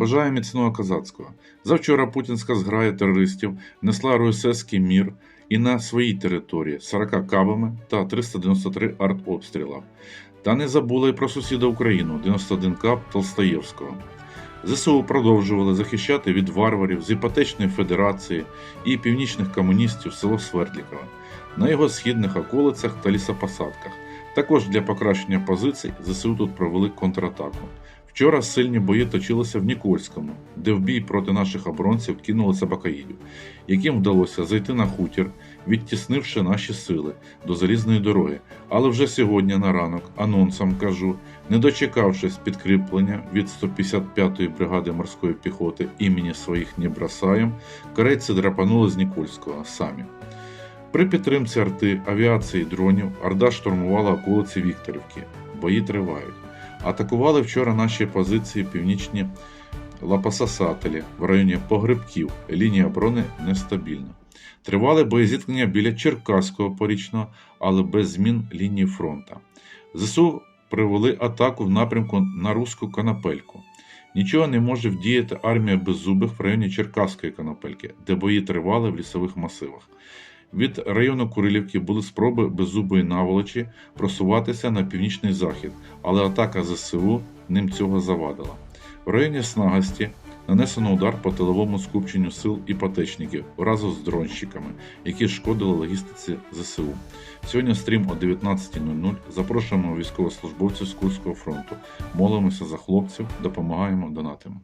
Бажаю міцного козацького. Завчора путінська зграя терористів несла РУССський мір і на своїй території 40 кабами та 393 артобстрілів. Та не забула й про сусіда Україну 91 каб Толстоєвського. ЗСУ продовжували захищати від варварів з іпотечної федерації і північних комуністів село Свердлікове на його східних околицях та лісопосадках. Також для покращення позицій ЗСУ тут провели контратаку. Вчора сильні бої точилися в Нікольському, де в бій проти наших оборонців кинули собакаїдів, яким вдалося зайти на хутір, відтіснивши наші сили до залізної дороги. Але вже сьогодні на ранок анонсом кажу, не дочекавшись підкріплення від 155-ї бригади морської піхоти імені своїх не корейці драпанули з Нікольського самі. При підтримці арти, авіації, дронів Орда штурмувала околиці Вікторівки. Бої тривають. Атакували вчора наші позиції північні Лапасасателі в районі Погребків. Лінія оборони нестабільна. Тривали боєзіткнення біля Черкаського порічного, але без змін лінії фронта. ЗСУ привели атаку в напрямку на Руську Конопельку. Нічого не може вдіяти армія беззубих в районі Черкаської Конопельки, де бої тривали в лісових масивах. Від району Курилівки були спроби беззубої наволочі просуватися на північний захід, але атака ЗСУ ним цього завадила. В районі Снагасті нанесено удар по тиловому скупченню сил іпотечників разом з дронщиками, які шкодили логістиці ЗСУ. Сьогодні стрім о 19.00. Запрошуємо військовослужбовців з Курського фронту. Молимося за хлопців, допомагаємо, донатимо.